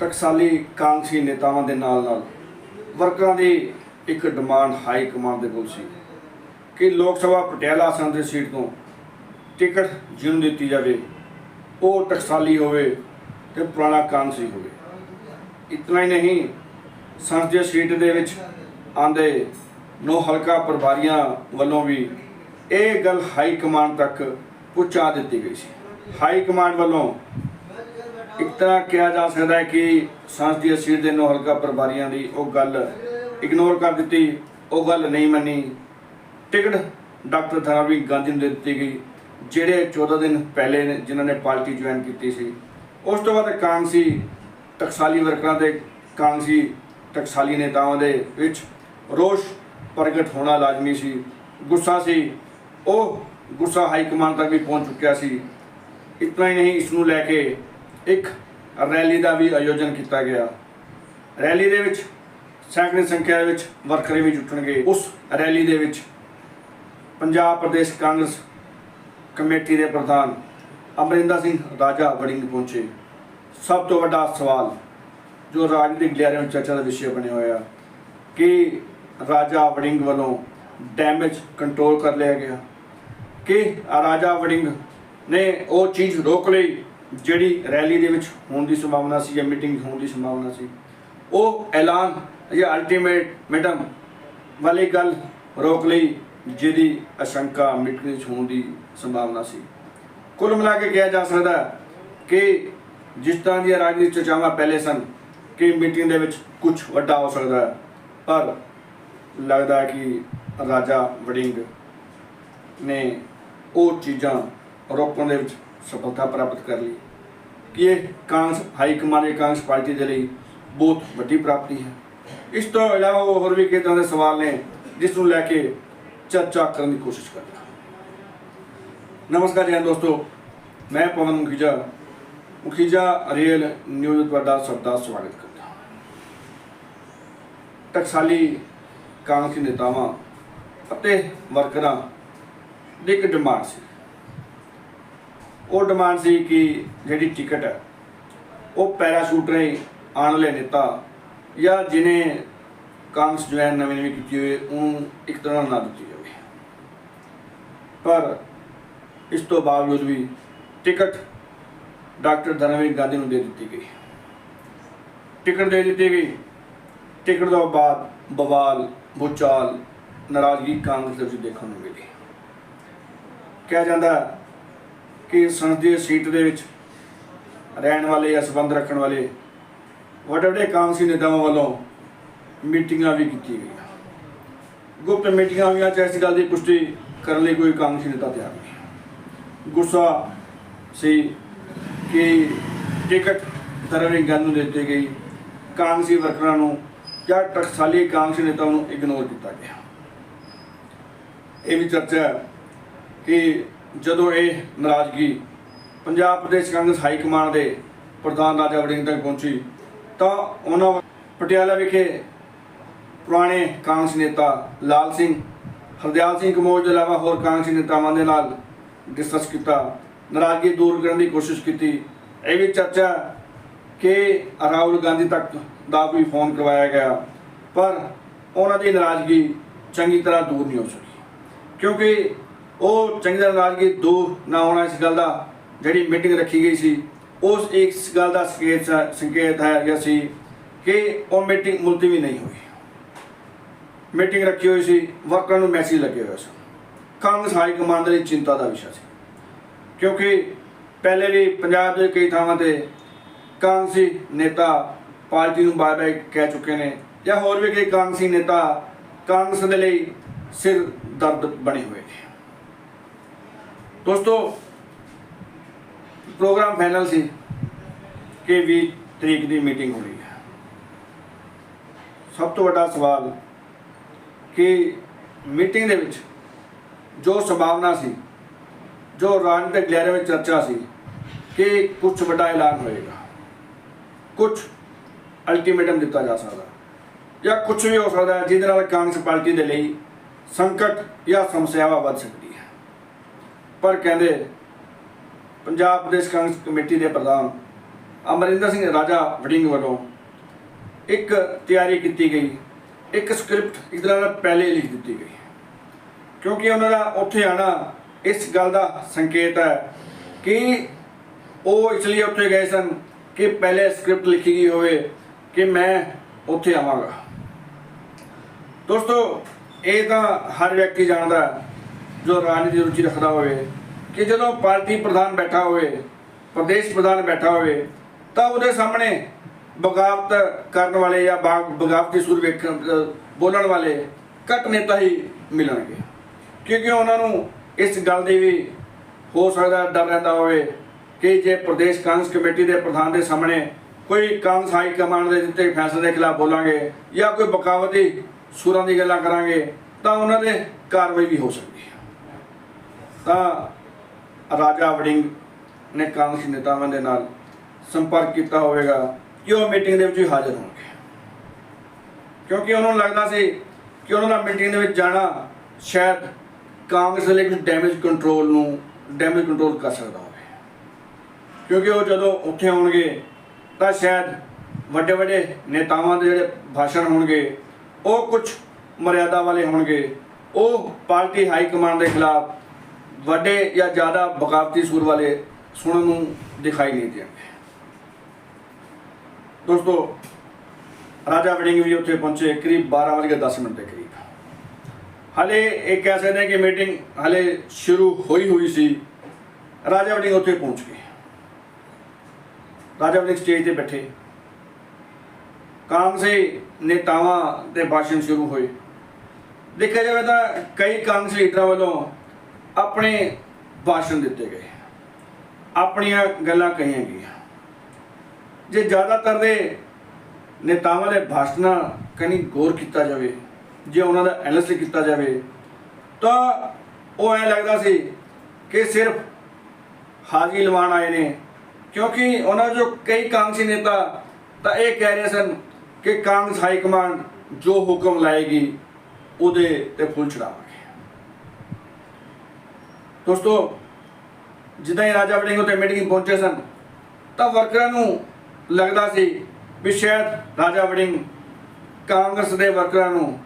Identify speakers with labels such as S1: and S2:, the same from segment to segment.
S1: ਟਕਸਾਲੀ ਕਾਂਗਸੀ ਨੇਤਾਵਾਂ ਦੇ ਨਾਲ ਨਾਲ ਵਰਕਰਾਂ ਦੀ ਇੱਕ ਡਿਮਾਂਡ ਹਾਈ ਕਮਾਂਡ ਦੇ ਕੋਲ ਸੀ ਕਿ ਲੋਕ ਸਭਾ ਪਟਿਆਲਾ ਸੰਸਦੀ ਸੀਟ ਤੋਂ ਟਿਕਟ ਜਿਹਨੂੰ ਦਿੱਤੀ ਜਾਵੇ, ਉਹ ਟਕਸਾਲੀ ਹੋਵੇ ਤੇ ਪੁਰਾਣਾ ਕਾਂਗਸੀ ਹੋਵੇ। ਇਤਨਾ ਹੀ ਨਹੀਂ ਸੰਸਦੀ ਸੀਟ ਦੇ ਵਿੱਚ ਆਂਦੇ ਨੋ ਹਲਕਾ ਪ੍ਰਭਾਰੀਆਂ ਵੱਲੋਂ ਵੀ ਇਹ ਗੱਲ ਹਾਈ ਕਮਾਂਡ ਤੱਕ ਪਹੁੰਚਾ ਦਿੱਤੀ ਗਈ ਸੀ। ਹਾਈ ਕਮਾਂਡ ਵੱਲੋਂ ਇੱਕ ਤਾਂ ਕਿਹਾ ਜਾ ਸਕਦਾ ਹੈ ਕਿ ਸੰਸਦੀ ਸੀਟ ਦੇ ਨੋ ਹਲਕਾ ਪਰਿਵਾਰੀਆਂ ਦੀ ਉਹ ਗੱਲ ਇਗਨੋਰ ਕਰ ਦਿੱਤੀ, ਉਹ ਗੱਲ ਨਹੀਂ ਮੰਨੀ। ਟਿਕਟ ਡਾਕਟਰ ਧਰਮਵੀਰ ਗਾਂਧੀ ਨੂੰ ਦੇ ਦਿੱਤੀ ਗਈ, ਜਿਹੜੇ 14 ਦਿਨ ਪਹਿਲੇ ਨੇ ਜਿਨ੍ਹਾਂ ਨੇ ਪਾਰਟੀ ਜੁਆਇਨ ਕੀਤੀ ਸੀ। ਉਸ ਤੋਂ ਬਾਅਦ ਕਾਂਗਸੀ ਟਕਸਾਲੀ ਵਰਕਰਾਂ ਦੇ ਕਾਂਗਸੀ ਟਕਸਾਲੀ ਨੇਤਾਵਾਂ ਦੇ ਵਿੱਚ ਰੋਸ਼ ਪ੍ਰਗਟ ਹੋਣਾ ਲਾਜ਼ਮੀ ਸੀ। ਗੁੱਸਾ ਸੀ। ਉਹ ਗੁੱਸਾ ਹਾਈ ਕਮਾਂਡ ਤੱਕ ਵੀ ਪਹੁੰਚ ਚੁੱਕਿਆ ਸੀ। ਇਤਨਾ ਹੀ ਨਹੀਂ, ਇਸ ਨੂੰ ਲੈ ਕੇ ਇੱਕ ਰੈਲੀ ਦਾ ਵੀ ਆਯੋਜਨ ਕੀਤਾ ਗਿਆ। ਰੈਲੀ ਦੇ ਵਿੱਚ ਸੈਂਕੜੇ ਸੰਖਿਆ ਵਿੱਚ ਵਰਕਰ ਵੀ ਜੁਟਣਗੇ। ਉਸ ਰੈਲੀ ਦੇ ਵਿੱਚ ਪੰਜਾਬ ਪ੍ਰਦੇਸ਼ ਕਾਂਗਰਸ ਕਮੇਟੀ ਦੇ ਪ੍ਰਧਾਨ ਅਮਰਿੰਦਰ ਸਿੰਘ ਰਾਜਾ ਵੜਿੰਗ ਪਹੁੰਚੇ। ਸਭ ਤੋਂ ਵੱਡਾ ਸਵਾਲ ਜੋ ਰਾਜਨੀਤਿਕ ਲਿਆਰਿਆਂ ਵਿੱਚ ਚਰਚਾ ਦਾ ਵਿਸ਼ੇ ਬਣਿਆ ਹੋਇਆ ਕਿ ਰਾਜਾ ਵੜਿੰਗ ਵੱਲੋਂ ਡੈਮੇਜ ਕੰਟਰੋਲ ਕਰ ਲਿਆ ਗਿਆ। ਕਿ ਰਾਜਾ ਵੜਿੰਗ ਨੇ ਉਹ ਚੀਜ਼ ਰੋਕ ਲਈ ਜਿਹੜੀ ਰੈਲੀ ਦੇ ਵਿੱਚ ਹੋਣ ਦੀ ਸੰਭਾਵਨਾ ਸੀ ਜਾਂ ਮੀਟਿੰਗ ਹੋਣ ਦੀ ਸੰਭਾਵਨਾ ਸੀ, ਉਹ ਐਲਾਨ ਜਾਂ ਅਲਟੀਮੇਟ ਮੈਡਮ ਵਾਲੀ ਗੱਲ ਰੋਕ ਲਈ, ਜਿਹਦੀ ਅਸ਼ੰਕਾ ਮੀਟਿੰਗ ਵਿੱਚ ਹੋਣ ਦੀ ਸੰਭਾਵਨਾ ਸੀ। ਕੁੱਲ ਮਿਲਾ ਕੇ ਕਿਹਾ ਜਾ ਸਕਦਾ ਕਿ ਜਿਸ ਤਰ੍ਹਾਂ ਦੀਆਂ ਰਾਜਨੀਤਿਕ ਚਰਚਾਵਾਂ ਪਹਿਲੇ ਸਨ, ਕਿ ਮੀਟਿੰਗ ਦੇ ਵਿੱਚ ਕੁਝ ਵੱਡਾ ਹੋ ਸਕਦਾ ਹੈ, ਪਰ ਲੱਗਦਾ ਹੈ ਕਿ ਰਾਜਾ ਵੜਿੰਗ ਨੇ ਉਹ ਚੀਜ਼ਾਂ ਰੋਕਣ ਦੇ ਵਿੱਚ ਸਫਲਤਾ ਪ੍ਰਾਪਤ ਕਰ ਲਈ। ਕਿ ਇਹ ਕਾਂਗਰਸ ਹਾਈ ਕਮਾਂਡ ਦੀ ਕਾਂਗਰਸ ਪਾਰਟੀ ਦੇ ਲਈ ਬਹੁਤ ਵੱਡੀ ਪ੍ਰਾਪਤੀ ਹੈ। ਇਸ ਤੋਂ ਇਲਾਵਾ ਉਹ ਹੋਰ ਵੀ ਕਈ ਤਰ੍ਹਾਂ ਦੇ ਸਵਾਲ ਨੇ, ਜਿਸ ਨੂੰ ਲੈ ਕੇ ਚਰਚਾ ਕਰਨ ਦੀ ਕੋਸ਼ਿਸ਼ ਕਰਦਾ ਨਮਸਕਾਰ ਜੀ ਦੋਸਤੋ, ਮੈਂ ਪਵਨ ਮੁਖੀਜਾ ਮੁਖੀਜਾ ਰੇਲ ਨਿਊਜ਼ ਤੁਹਾਡਾ ਸਭ ਦਾ ਸਵਾਗਤ ਕਰਦਾ ਟਕਸਾਲੀ ਕਾਂਗਰਸੀ ਨੇਤਾਵਾਂ ਅਤੇ ਵਰਕਰਾਂ ਦੀ ਇੱਕ ਡਿਮਾਂਡ ਸੀ। ਉਹ ਡਿਮਾਂਡ ਸੀ ਕਿ ਜਿਹੜੀ ਟਿਕਟ ਹੈ, ਉਹ ਪੈਰਾਸ਼ੂਟ ਰਾਹੀਂ ਆਉਣ ਵਾਲੇ ਨੇਤਾ ਜਾਂ ਜਿਨੇ ਕਾਂਗਰਸ ਜੁਆਇਨ ਨਵੀਂ ਨਵੀਂ ਕੀਤੀ ਹੋਈ ਉਹਨੂੰ ਇੱਕ ਤਰ੍ਹਾਂ ਨਾ ਦਿੱਤੀ ਜਾਵੇ। ਪਰ ਇਸ ਤੋਂ ਬਾਵਜੂਦ ਵੀ ਟਿਕਟ ਡਾਕਟਰ ਧਰਮਵੀਰ ਗਾਂਧੀ ਨੂੰ ਦੇ ਦਿੱਤੀ ਗਈ। ਟਿਕਟ ਦੇ ਦਿੱਤੀ ਗਈ। ਟਿਕਟ ਤੋਂ ਬਾਅਦ ਬਵਾਲ ਭੁਚਾਲ ਨਾਰਾਜ਼ਗੀ ਕਾਂਗਰਸ ਦੇ ਵਿੱਚ ਦੇਖਣ ਨੂੰ ਮਿਲੀ। ਕਿਹਾ ਜਾਂਦਾ ਕਿ ਸੰਸਦੀ ਸੀਟ ਦੇ ਵਿੱਚ ਰਹਿਣ ਵਾਲੇ ਜਾਂ ਸੰਬੰਧ ਰੱਖਣ ਵਾਲੇ ਵੱਡੇ ਵੱਡੇ ਕਾਂਗਰਸੀ ਨੇਤਾਵਾਂ ਵੱਲੋਂ ਮੀਟਿੰਗਾਂ ਵੀ ਕੀਤੀਆਂ ਗਈਆਂ। ਗੁਪਤ ਮੀਟਿੰਗਾਂ ਹੋਈਆਂ ਚਾਹੇ ਇਸ ਗੱਲ ਦੀ ਪੁਸ਼ਟੀ ਕਰਨ ਲਈ ਕੋਈ ਕਾਂਗਰਸੀ ਨੇਤਾ ਤਿਆਰ ਨਹੀਂ ਗੁੱਸਾ ਸੀ ਕਿ ਟਿਕਟ ਧਰਮਵੀਰ ਗਾਂਧੀ ਨੂੰ ਦਿੱਤੀ ਗਈ, ਕਾਂਗਰਸੀ ਵਰਕਰਾਂ ਨੂੰ ਜਾਂ ਟਕਸਾਲੀ ਕਾਂਗਰਸੀ ਨੇਤਾਵਾਂ ਨੂੰ ਇਗਨੋਰ ਕੀਤਾ ਗਿਆ। ਇਹ ਵੀ ਚਰਚਾ ਕਿ ਜਦੋਂ ਇਹ ਨਾਰਾਜ਼ਗੀ Punjab Pradesh Congress high command ਦੇ ਪ੍ਰਧਾਨ ਰਾਜਾ ਵੜਿੰਗ ਤੱਕ ਪਹੁੰਚੀ, ਤਾਂ ਉਹਨਾਂ ਪਟਿਆਲਾ ਵਿਖੇ ਪੁਰਾਣੇ ਕਾਂਗਰਸ ਨੇਤਾ ਲਾਲ ਸਿੰਘ, ਹਰਦਿਆਲ ਸਿੰਘ ਕਮੋਜ ਦੇ ਇਲਾਵਾ ਹੋਰ ਕਾਂਗਰਸੀ ਨੇਤਾਵਾਂ ਦੇ ਨਾਲ ਡਿਸਕਸ ਕੀਤਾ। ਨਾਰਾਜ਼ਗੀ ਦੂਰ ਕਰਨ ਦੀ ਕੋਸ਼ਿਸ਼ ਕੀਤੀ। ਇਹ ਵੀ ਚਰਚਾ ਕਿ ਰਾਹੁਲ ਗਾਂਧੀ ਤੱਕ ਦਾ ਵੀ ਫੋਨ ਕਰਵਾਇਆ ਗਿਆ, ਪਰ ਉਹਨਾਂ ਦੀ ਨਾਰਾਜ਼ਗੀ ਚੰਗੀ ਤਰ੍ਹਾਂ ਦੂਰ ਨਹੀਂ ਹੋ ਸਕੀ। ਕਿਉਂਕਿ ਉਹ ਚੰਗੀ ਤਰ੍ਹਾਂ ਰਾਜਗੀ ਦੋ ਨਾ ਹੋਣਾ ਇਸ ਗੱਲ ਦਾ ਜਿਹੜੀ ਮੀਟਿੰਗ ਰੱਖੀ ਗਈ ਸੀ, ਉਸ ਇਸ ਗੱਲ ਦਾ ਸੰਕੇਤ ਸੰਕੇਤ ਹੈ ਗਿਆ ਸੀ ਕਿ ਉਹ ਮੀਟਿੰਗ ਮੁਲਤਵੀ ਨਹੀਂ ਹੋਈ। ਮੀਟਿੰਗ ਰੱਖੀ ਹੋਈ ਸੀ ਵਰਕਰਾਂ ਨੂੰ ਮੈਸੇਜ ਲੱਗੇ ਹੋਏ ਸਨ ਕਾਂਗਰਸ ਹਾਈ ਕਮਾਂਡ ਦੇ ਲਈ ਚਿੰਤਾ ਦਾ ਵਿਸ਼ਾ ਸੀ। ਕਿਉਂਕਿ ਪਹਿਲੇ ਵੀ ਪੰਜਾਬ ਦੇ ਕਈ ਥਾਵਾਂ ਤੇ ਕਾਂਗਰਸੀ ਨੇਤਾ ਪਾਰਟੀ ਨੂੰ ਬਾਏ ਬਾਏ ਕਹਿ ਚੁੱਕੇ ਨੇ ਜਾਂ ਹੋਰ ਵੀ ਕਈ ਕਾਂਗਰਸੀ ਨੇਤਾ ਕਾਂਗਰਸ ਦੇ ਲਈ ਸਿਰ ਦਰਦ ਬਣੇ ਹੋਏ ਨੇ। ਦੋਸਤੋ ਪ੍ਰੋਗਰਾਮ ਫਾਈਨਲ ਸੀ ਕਿ 20 ਤਰੀਕ ਦੀ ਮੀਟਿੰਗ ਹੋਣੀ ਹੈ। ਸਭ ਤੋਂ ਵੱਡਾ ਸਵਾਲ ਕਿ ਮੀਟਿੰਗ ਦੇ ਵਿੱਚ ਜੋ ਸੰਭਾਵਨਾ ਸੀ, ਜੋ ਰਾਜਨੀਤਿਕ ਲਹਿਰਾਂ ਵਿੱਚ ਚਰਚਾ ਸੀ ਕਿ ਕੁਝ ਵੱਡਾ ਐਲਾਨ ਹੋਏਗਾ ਕੁਝ ਅਲਟੀਮੇਟਮ ਦਿੱਤਾ ਜਾ ਸਕਦਾ, ਜਾਂ ਕੁਝ ਵੀ ਹੋ ਸਕਦਾ ਜਿਹਦੇ ਨਾਲ ਕਾਂਗਰਸ ਪਾਰਟੀ ਦੇ ਲਈ ਸੰਕਟ ਜਾਂ ਸਮੱਸਿਆਵਾਂ ਵੱਧ ਸਕਦੀ ਪਰ ਕਹਿੰਦੇ ਪੰਜਾਬ ਪ੍ਰਦੇਸ਼ ਕਾਂਗਰਸ ਕਮੇਟੀ ਦੇ ਪ੍ਰਧਾਨ ਅਮਰਿੰਦਰ ਸਿੰਘ ਰਾਜਾ ਵੜਿੰਗ ਵੱਲੋਂ ਇੱਕ ਤਿਆਰੀ ਕੀਤੀ ਗਈ। ਇੱਕ ਸਕ੍ਰਿਪਟ ਇਸ ਤਰ੍ਹਾਂ ਪਹਿਲੇ ਲਿਖ ਦਿੱਤੀ ਗਈ ਕਿਉਂਕਿ ਉਹਨਾਂ ਦਾ ਉੱਥੇ ਆਣਾ ਇਸ ਗੱਲ ਦਾ ਸੰਕੇਤ ਹੈ ਕਿ ਉਹ ਇਸ ਲਈ ਉੱਥੇ ਗਏ ਸਨ ਕਿ ਪਹਿਲੇ ਸਕ੍ਰਿਪਟ ਲਿਖੀ ਗਈ ਹੋਵੇ ਕਿ ਮੈਂ ਉੱਥੇ ਆਵਾਂਗਾ। ਦੋਸਤੋ ਇਹ ਤਾਂ ਹਰ ਵਿਅਕਤੀ ਜਾਣਦਾ ਹੈ, ਜੋ ਰਾਜਨੀਤੀ ਦੀ ਰੁਚੀ ਰੱਖਦਾ ਹੋਵੇ, ਕਿ ਜਦੋਂ ਪਾਰਟੀ ਪ੍ਰਧਾਨ ਬੈਠਾ ਹੋਵੇ, ਪ੍ਰਦੇਸ਼ ਪ੍ਰਧਾਨ ਬੈਠਾ ਹੋਵੇ, ਤਾਂ ਉਹਦੇ ਸਾਹਮਣੇ ਬਗਾਵਤ ਕਰਨ ਵਾਲੇ ਜਾਂ ਬਾਗ- ਬਗਾਵਤੀ ਸੁਰ ਵੇਖਣ ਬੋਲਣ ਵਾਲੇ ਘੱਟ ਨੇਤਾ ਹੀ ਮਿਲਣਗੇ। ਕਿਉਂਕਿ ਉਹਨਾਂ ਨੂੰ ਇਸ ਗੱਲ ਦੀ ਵੀ ਹੋ ਸਕਦਾ ਡਰ ਰਹਿੰਦਾ ਹੋਵੇ ਕਿ ਜੇ ਪ੍ਰਦੇਸ਼ ਕਾਂਗਰਸ ਕਮੇਟੀ ਦੇ ਪ੍ਰਧਾਨ ਦੇ ਸਾਹਮਣੇ ਕੋਈ ਕਾਂਗਰਸ ਹਾਈ ਕਮਾਂਡ ਦੇ ਦਿੱਤੇ ਫੈਸਲੇ ਦੇ ਖਿਲਾਫ ਬੋਲਾਂਗੇ ਜਾਂ ਕੋਈ ਬਕਾਵਤੀ ਸੁਰਾਂ ਦੀ ਗੱਲਾਂ ਕਰਾਂਗੇ, ਤਾਂ ਉਹਨਾਂ ਦੇ ਕਾਰਵਾਈ ਵੀ ਹੋ ਸਕਦੀ ਹੈ। ਤਾਂ ਰਾਜਾ ਵੜਿੰਗ ਨੇ ਕਾਂਗਰਸ ਨੇਤਾਵਾਂ ਦੇ ਨਾਲ ਸੰਪਰਕ ਕੀਤਾ ਹੋਵੇਗਾ ਕਿ ਉਹ ਮੀਟਿੰਗ ਦੇ ਵਿੱਚ ਵੀ ਹਾਜ਼ਰ ਹੋਣਗੇ। ਕਿਉਂਕਿ ਉਹਨਾਂ ਨੂੰ ਲੱਗਦਾ ਸੀ ਕਿ ਉਹਨਾਂ ਦਾ ਮੀਟਿੰਗ ਦੇ ਵਿੱਚ ਜਾਣਾ ਸ਼ਾਇਦ ਕਾਂਗਰਸ ਦੇ ਲਈ ਡੈਮੇਜ ਕੰਟਰੋਲ ਨੂੰ ਡੈਮੇਜ ਕੰਟਰੋਲ ਕਰ ਸਕਦਾ ਹੋਵੇ। ਕਿਉਂਕਿ ਉਹ ਜਦੋਂ ਉੱਥੇ ਆਉਣਗੇ ਤਾਂ ਸ਼ਾਇਦ ਵੱਡੇ ਵੱਡੇ ਨੇਤਾਵਾਂ ਦੇ ਜਿਹੜੇ ਭਾਸ਼ਣ ਹੋਣਗੇ, ਉਹ ਕੁਝ ਮਰਿਆਦਾ ਵਾਲੇ ਹੋਣਗੇ। ਉਹ ਪਾਰਟੀ ਹਾਈ ਕਮਾਂਡ ਦੇ ਖਿਲਾਫ ਵੱਡੇ ਜਾਂ ਜ਼ਿਆਦਾ ਬਗਾਵਤੀ ਸੂਰ ਵਾਲੇ ਸੁਣਨ ਨੂੰ ਦਿਖਾਈ ਨਹੀਂ ਦੇਣਗੇ ਦੋਸਤੋ, ਰਾਜਾ ਵੜਿੰਗ ਵੀ ਉੱਥੇ ਪਹੁੰਚੇ ਕਰੀਬ 12:10 ਮਿੰਟ ਦੇ ਕਰੀਬ। ਹਲੇ ਇਹ ਕਹਿ ਸਕਦੇ ਹਾਂ ਕਿ ਮੀਟਿੰਗ ਹਲੇ ਸ਼ੁਰੂ ਹੋਈ ਹੋਈ ਸੀ। ਰਾਜਾ ਵੜਿੰਗ ਉੱਥੇ ਪਹੁੰਚ ਗਏ। ਰਾਜਾ ਵੜਿੰਗ ਸਟੇਜ ਤੇ ਬੈਠੇ। ਕਾਂਗਰਸੀ ਨੇਤਾਵਾਂ ਦੇ ਭਾਸ਼ਣ ਸ਼ੁਰੂ ਹੋਏ। ਦੇਖਿਆ ਜਾਵੇ ਤਾਂ ਕਈ ਕਾਂਗਰਸੀ ਲੀਡਰਾਂ ਵੱਲੋਂ ਆਪਣੇ ਭਾਸ਼ਣ ਦਿੱਤੇ ਗਏ ਆਪਣੀਆਂ ਗੱਲਾਂ ਕਹੀਆਂ ਗਈਆਂ। ਜੇ ਜ਼ਿਆਦਾਤਰ ਦੇ ਨੇਤਾਵਾਂ ਦੇ ਭਾਸ਼ਣਾਂ ਕਨੀ ਗੌਰ ਕੀਤਾ ਜਾਵੇ, ਜੇ ਉਹਨਾਂ ਦਾ ਐਨਾਲਿਸਿਸ ਕੀਤਾ ਜਾਵੇ, ਤਾਂ ਉਹ ਐ ਲੱਗਦਾ ਸੀ ਕਿ ਸਿਰਫ ਹਾਜ਼ਰੀ ਲਵਾਉਣ ਆਏ ਨੇ। ਕਿਉਂਕਿ ਉਹਨਾਂ ਜੋ ਕਈ ਕਾਂਗਰਸੀ ਨੇਤਾ ਤਾਂ ਇਹ ਕਹਿ ਰਹੇ ਸਨ ਕਿ ਕਾਂਗਰਸ ਹਾਈ ਕਮਾਂਡ ਜੋ ਹੁਕਮ ਲਾਏਗੀ, ਉਹਦੇ ਤੇ ਫੁੱਲ ਚੜਾਵਾਂਗੇ ਦੋਸਤੋ, ਜਿੱਦਾਂ ਹੀ ਰਾਜਾ ਵੜਿੰਗ ਉੱਤੇ ਮੀਟਿੰਗ ਪਹੁੰਚੇ ਸਨ, ਤਾਂ ਵਰਕਰਾਂ ਨੂੰ ਲੱਗਦਾ ਸੀ ਵੀ ਸ਼ਾਇਦ ਰਾਜਾ ਵੜਿੰਗ ਕਾਂਗਰਸ ਦੇ ਵਰਕਰਾਂ ਨੂੰ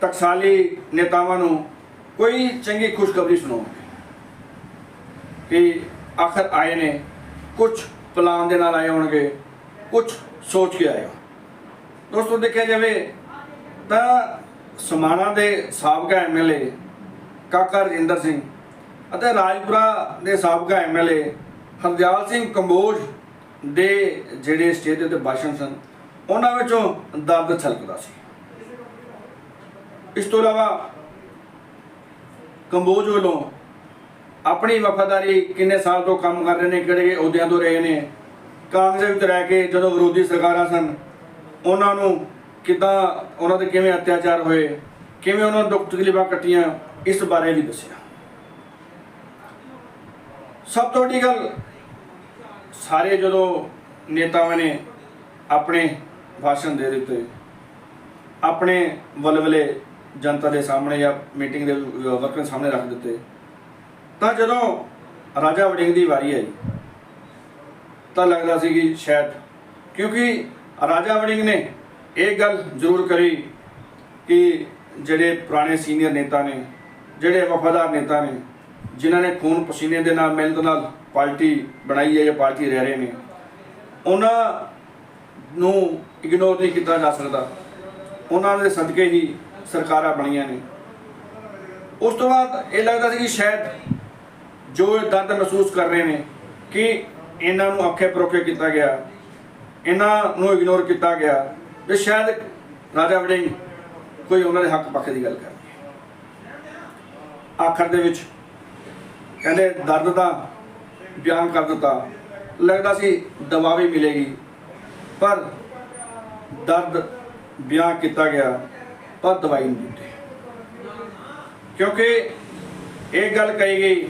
S1: ਟਕਸਾਲੀ ਨੇਤਾਵਾਂ ਨੂੰ ਕੋਈ ਚੰਗੀ ਖੁਸ਼ਖਬਰੀ ਸੁਣਾਉਣਗੇ। ਕਿ ਆਖਰ ਆਏ ਨੇ ਕੁਝ ਪਲਾਨ ਦੇ ਨਾਲ ਆਏ ਹੋਣਗੇ ਕੁਝ ਸੋਚ ਕੇ ਆਏ ਹੋ ਦੋਸਤੋ, ਦੇਖਿਆ ਜਾਵੇ ਤਾਂ ਸਮਾਣਾ ਦੇ ਸਾਬਕਾ ਐਮਐਲਏ ਕਾਕਾ ਰਜਿੰਦਰ ਸਿੰਘ ਅਤੇ ਰਾਜਪੁਰਾ ਦੇ ਸਾਬਕਾ ਐਮਐਲਏ ਹਰਦਿਆਲ ਸਿੰਘ ਕੰਬੋਜ ਦੇ ਜਿਹੜੇ ਸਟੇਜ ਦੇ ਉੱਤੇ ਭਾਸ਼ਣ ਸਨ, ਉਹਨਾਂ ਵਿੱਚੋਂ ਦਰਦ ਛਲਕਦਾ ਸੀ। ਇਸ ਤੋਂ ਇਲਾਵਾ ਕੰਬੋਜ ਵੱਲੋਂ ਆਪਣੀ ਵਫਾਦਾਰੀ ਕਿੰਨੇ ਸਾਲ ਤੋਂ ਕੰਮ ਕਰ ਰਹੇ ਨੇ, ਕਿਹੜੇ ਅਹੁਦਿਆਂ ਤੋਂ ਰਹੇ ਨੇ ਕਾਂਗਰਸ ਵਿੱਚ ਰਹਿ ਕੇ ਜਦੋਂ ਵਿਰੋਧੀ ਸਰਕਾਰਾਂ ਸਨ, ਉਹਨਾਂ ਨੂੰ ਕਿੱਦਾਂ, ਉਹਨਾਂ ਦੇ ਕਿਵੇਂ ਅਤਿਆਚਾਰ ਹੋਏ, ਕਿਵੇਂ ਉਹਨਾਂ ਨੂੰ ਦੁੱਖ ਤਕਲੀਫਾਂ ਕੱਟੀਆਂ, ਇਸ ਬਾਰੇ ਵੀ ਦੱਸਿਆ। ਸਭ ਤੋਂ ਵੱਡੀ ਗੱਲ, ਸਾਰੇ ਜਦੋਂ ਨੇਤਾਵਾਂ ਨੇ ਆਪਣੇ ਭਾਸ਼ਣ ਦੇ ਦਿੱਤੇ, ਆਪਣੇ ਵਲਵਲੇ ਜਨਤਾ ਦੇ ਸਾਹਮਣੇ ਜਾਂ ਮੀਟਿੰਗ ਦੇ ਵਰਕਰਾਂ ਸਾਹਮਣੇ ਰੱਖ ਦਿੱਤੇ, ਤਾਂ ਜਦੋਂ ਰਾਜਾ ਵੜਿੰਗ ਦੀ ਵਾਰੀ ਆਈ, ਤਾਂ ਲੱਗਦਾ ਸੀ ਕਿ ਸ਼ਾਇਦ, ਕਿਉਂਕਿ ਰਾਜਾ ਵੜਿੰਗ ਨੇ ਇਹ ਗੱਲ ਜ਼ਰੂਰ ਕਰੀ ਕਿ ਜਿਹੜੇ ਪੁਰਾਣੇ ਸੀਨੀਅਰ ਨੇਤਾ ਨੇ, ਜਿਹੜੇ ਵਫਾਦਾਰ ਨੇਤਾ ਨੇ ਜਿਨ੍ਹਾਂ ਨੇ ਖੂਨ ਪਸੀਨੇ ਦੇ ਨਾਲ ਮਿਹਨਤ ਨਾਲ ਪਾਰਟੀ ਬਣਾਈ ਹੈ ਜਾਂ ਪਾਰਟੀ ਰਹਿ ਰਹੇ ਨੇ, ਉਹਨਾਂ ਨੂੰ ਇਗਨੋਰ ਨਹੀਂ ਕੀਤਾ ਜਾ ਸਕਦਾ। ਉਹਨਾਂ ਦੇ ਸਦਕੇ ਹੀ ਸਰਕਾਰਾਂ ਬਣੀਆਂ ਨੇ। ਉਸ ਤੋਂ ਬਾਅਦ ਇਹ ਲੱਗਦਾ ਸੀ ਕਿ ਸ਼ਾਇਦ ਜੋ ਇਹ ਦਰਦ ਮਹਿਸੂਸ ਕਰ ਰਹੇ ਨੇ ਕਿ ਇਹਨਾਂ ਨੂੰ ਅੱਖੇ ਪਰੋਖੇ ਕੀਤਾ ਗਿਆ, ਇਹਨਾਂ ਨੂੰ ਇਗਨੋਰ ਕੀਤਾ ਗਿਆ ਤੇ ਸ਼ਾਇਦ ਰਾਜਾ ਵੜਿੰਗ ਕੋਈ ਉਹਨਾਂ ਦੇ ਹੱਕ ਪੱਖ ਦੀ ਗੱਲ ਕਰ ਆਖਰ ਦੇ ਵਿੱਚ ਕਹਿੰਦੇ ਦਰਦ ਦਾ ਬਿਆਨ ਕਰ ਦਿੱਤਾ। ਲੱਗਦਾ ਸੀ ਦਵਾ ਵੀ ਮਿਲੇਗੀ। ਪਰ ਦਰਦ ਬਿਆਨ ਕੀਤਾ ਗਿਆ, ਪਰ ਦਵਾਈ ਨਹੀਂ ਦਿੱਤੀ। ਕਿਉਂਕਿ ਇਹ ਗੱਲ ਕਹੀ ਗਈ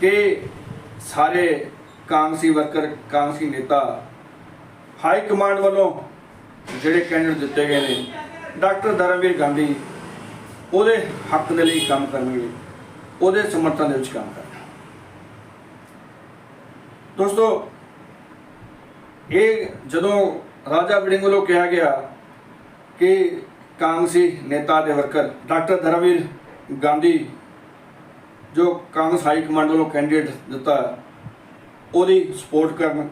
S1: ਕਿ ਸਾਰੇ ਕਾਂਗਸੀ ਵਰਕਰ ਕਾਂਗਸੀ ਨੇਤਾ ਹਾਈ ਕਮਾਂਡ ਵੱਲੋਂ ਜਿਹੜੇ ਕੈਂਡੀਡੇਟ ਦਿੱਤੇ ਗਏ ਨੇ, ਡਾਕਟਰ ਧਰਮਵੀਰ ਗਾਂਧੀ ਉਹਦੇ ਹੱਕ ਦੇ ਲਈ ਕੰਮ ਕਰਨਗੇ, ਉਹਦੇ ਸਮਰਥਨ ਦੇ ਵਿੱਚ ਕੰਮ ਕਰਨਾ ਦੋਸਤੋ, ਇਹ ਜਦੋਂ ਰਾਜਾ ਵੜਿੰਗ ਵੱਲੋਂ ਕਿਹਾ ਗਿਆ ਕਿ ਕਾਂਗਰਸੀ ਨੇਤਾ ਦੇ ਵਰਕਰ ਡਾਕਟਰ ਧਰਮਵੀਰ ਗਾਂਧੀ, ਜੋ ਕਾਂਗਰਸ ਹਾਈ ਕਮਾਂਡ ਵੱਲੋਂ ਕੈਂਡੀਡੇਟ ਦਿੱਤਾ, ਉਹਦੀ ਸਪੋਰਟ ਕਰਨ,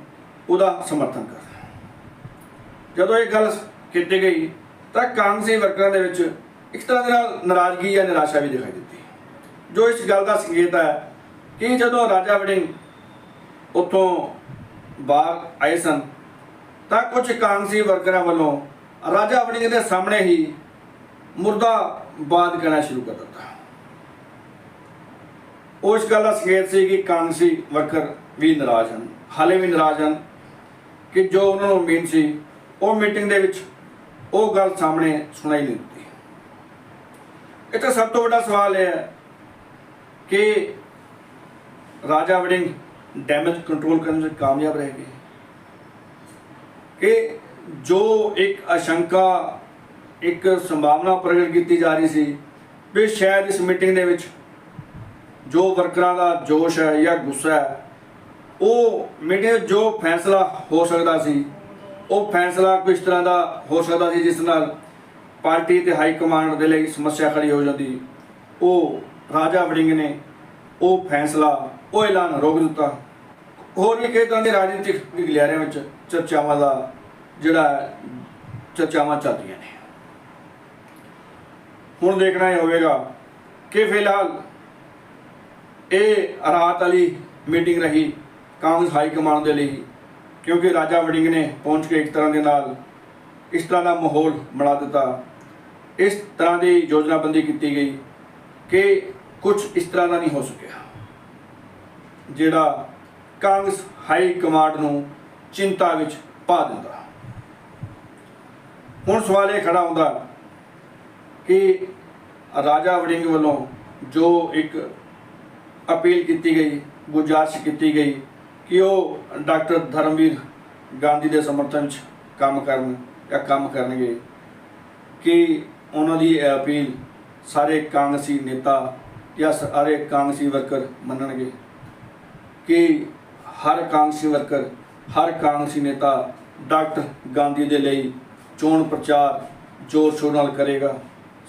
S1: ਉਹਦਾ ਸਮਰਥਨ ਕਰਨ। ਜਦੋਂ ਇਹ ਗੱਲ ਕੀਤੀ ਗਈ, ਤਾਂ ਕਾਂਗਰਸੀ ਵਰਕਰਾਂ ਦੇ ਵਿੱਚ ਇੱਕ ਤਰ੍ਹਾਂ ਦੇ ਨਾਲ ਨਾਰਾਜ਼ਗੀ ਜਾਂ ਨਿਰਾਸ਼ਾ ਵੀ ਦਿਖਾਈ ਦਿੱਤੀ। ਜੋ ਇਸ ਗੱਲ ਦਾ ਸੰਕੇਤ ਹੈ ਕਿ ਜਦੋਂ ਰਾਜਾ ਵੜਿੰਗ ਉੱਥੋਂ ਬਾਹਰ ਆਏ ਸਨ। ਤਾਂ ਕੁਝ ਕਾਂਗਰਸੀ ਵਰਕਰਾਂ ਵੱਲੋਂ ਰਾਜਾ ਵੜਿੰਗ ਦੇ ਸਾਹਮਣੇ ਹੀ ਮੁਰਦਾਬਾਦ ਕਹਿਣਾ ਸ਼ੁਰੂ ਕਰ ਦਿੱਤਾ। ਉਸ ਗੱਲ ਦਾ ਸੰਕੇਤ ਸੀ ਕਿ ਕਾਂਗਰਸੀ ਵਰਕਰ ਵੀ ਨਾਰਾਜ਼ ਹਨ। ਹਾਲੇ ਵੀ ਨਾਰਾਜ਼ ਹਨ ਕਿ ਜੋ ਉਹਨਾਂ ਨੂੰ ਉਮੀਦ ਸੀ, ਉਹ ਮੀਟਿੰਗ ਦੇ ਵਿੱਚ ਉਹ ਗੱਲ ਸਾਹਮਣੇ ਸੁਣਾਈ ਨਹੀਂ ਦਿੱਤੀ। ਇੱਥੇ ਸਭ ਤੋਂ ਵੱਡਾ ਸਵਾਲ ਇਹ ਹੈ ਕਿ ਰਾਜਾ ਵੜਿੰਗ ਡੈਮੇਜ ਕੰਟਰੋਲ ਕਰਨ ਵਿੱਚ ਕਾਮਯਾਬ ਰਹੇ ਗਏ। ਕਿ ਜੋ ਇੱਕ ਆਸ਼ੰਕਾ, ਇੱਕ ਸੰਭਾਵਨਾ ਪ੍ਰਗਟ ਕੀਤੀ ਜਾ ਰਹੀ ਸੀ, ਵੀ ਸ਼ਾਇਦ ਇਸ ਮੀਟਿੰਗ ਦੇ ਵਿੱਚ ਜੋ ਵਰਕਰਾਂ ਦਾ ਜੋਸ਼ ਹੈ ਜਾਂ ਗੁੱਸਾ ਹੈ, ਉਹ ਮੀਟਿੰਗ ਜੋ ਫੈਸਲਾ ਹੋ ਸਕਦਾ ਸੀ, ਉਹ ਫੈਸਲਾ ਕਿਸ ਤਰ੍ਹਾਂ ਦਾ ਹੋ ਸਕਦਾ ਸੀ, ਜਿਸ ਨਾਲ ਪਾਰਟੀ ਤੇ ਹਾਈ ਕਮਾਂਡ ਦੇ ਲਈ ਸਮੱਸਿਆ ਖੜੀ ਹੋ ਜਾਂਦੀ, ਉਹ ਰਾਜਾ ਵੜਿੰਗ ਨੇ ਉਹ ਫੈਸਲਾ ਉਹ ਐਲਾਨ ਰੋਕ ਦਿੱਤਾ। ਹੋਰ ਵੀ ਕਈ ਤਰ੍ਹਾਂ ਦੇ ਰਾਜਨੀਤਿਕ ਗਲਿਆਰਿਆਂ ਵਿੱਚ ਚਰਚਾਵਾਂ ਦਾ ਜਿਹੜਾ ਹੈ, ਚਰਚਾਵਾਂ ਚੱਲਦੀਆਂ ਨੇ। ਹੁਣ ਦੇਖਣਾ ਇਹ ਹੋਵੇਗਾ ਕਿ ਫਿਲਹਾਲ ਇਹ ਰਾਤ ਵਾਲੀ ਮੀਟਿੰਗ ਰਹੀ ਕਾਂਗਰਸ ਹਾਈ ਕਮਾਂਡ ਦੇ ਲਈ ਕਿਉਂਕਿ ਰਾਜਾ ਵੜਿੰਗ ਨੇ ਪਹੁੰਚ ਕੇ ਇੱਕ ਤਰ੍ਹਾਂ ਦੇ ਨਾਲ ਇਸ ਤਰ੍ਹਾਂ ਦਾ ਮਾਹੌਲ ਬਣਾ ਦਿੱਤਾ। ਇਸ ਤਰ੍ਹਾਂ ਦੀ ਯੋਜਨਾਬੰਦੀ ਕੀਤੀ ਗਈ ਕਿ ਕੁਝ ਇਸ ਤਰ੍ਹਾਂ ਦਾ ਨਹੀਂ ਹੋ ਸਕਿਆ। ਜਿਹੜਾ ਕਾਂਗਰਸ ਹਾਈ ਕਮਾਂਡ ਨੂੰ ਚਿੰਤਾ ਵਿੱਚ ਪਾ ਦਿੰਦਾ। ਹੁਣ ਸਵਾਲ ਇਹ ਖੜਾ ਹੁੰਦਾ ਕਿ ਰਾਜਾ ਵੜਿੰਗ ਵੱਲੋਂ ਜੋ ਇੱਕ ਅਪੀਲ ਕੀਤੀ ਗਈ, ਗੁਜ਼ਾਰਿਸ਼ ਕੀਤੀ ਗਈ ਕਿ ਉਹ ਡਾਕਟਰ ਧਰਮਵੀਰ ਗਾਂਧੀ ਦੇ ਸਮਰਥਨ 'ਚ ਕੰਮ ਕਰਨ ਜਾਂ ਕੰਮ ਕਰਨਗੇ, ਕਿ ਉਹਨਾਂ ਦੀ ਇਹ ਅਪੀਲ ਸਾਰੇ ਕਾਂਗਰਸੀ ਨੇਤਾ ਜਾਂ ਸਾਰੇ ਕਾਂਗਰਸੀ ਵਰਕਰ ਮੰਨਣਗੇ ਕਿ ਹਰ ਕਾਂਗਰਸੀ ਵਰਕਰ, ਹਰ ਕਾਂਗਰਸੀ ਨੇਤਾ ਡਾਕਟਰ ਗਾਂਧੀ ਦੇ ਲਈ ਚੋਣ ਪ੍ਰਚਾਰ ਜ਼ੋਰ ਸ਼ੋਰ ਨਾਲ ਕਰੇਗਾ,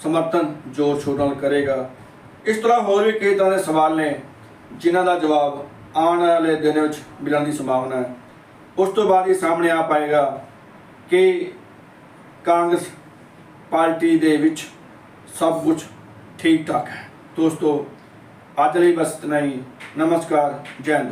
S1: ਸਮਰਥਨ ਜ਼ੋਰ ਸ਼ੋਰ ਨਾਲ ਕਰੇਗਾ। ਇਸ ਤਰ੍ਹਾਂ ਹੋਰ ਵੀ ਕਈ ਤਰ੍ਹਾਂ ਦੇ ਸਵਾਲ ਨੇ ਜਿਨ੍ਹਾਂ ਦਾ ਜਵਾਬ ਆਉਣ ਵਾਲੇ ਦਿਨ ਵਿੱਚ ਮਿਲਣ ਦੀ ਸੰਭਾਵਨਾ ਹੈ। ਉਸ ਤੋਂ ਬਾਅਦ ਇਹ ਸਾਹਮਣੇ ਆ ਪਾਏਗਾ ਕਿ ਕਾਂਗਰਸ ਪਾਰਟੀ ਦੇ ਵਿੱਚ ਸਭ ਕੁਝ ਠੀਕ ਠਾਕ ਹੈ। ਦੋਸਤੋ ਅੱਜ ਲਈ ਬਸ ਇਤਨਾ ਹੀ। ਨਮਸਕਾਰ ਜੈ ਹਿੰਦ।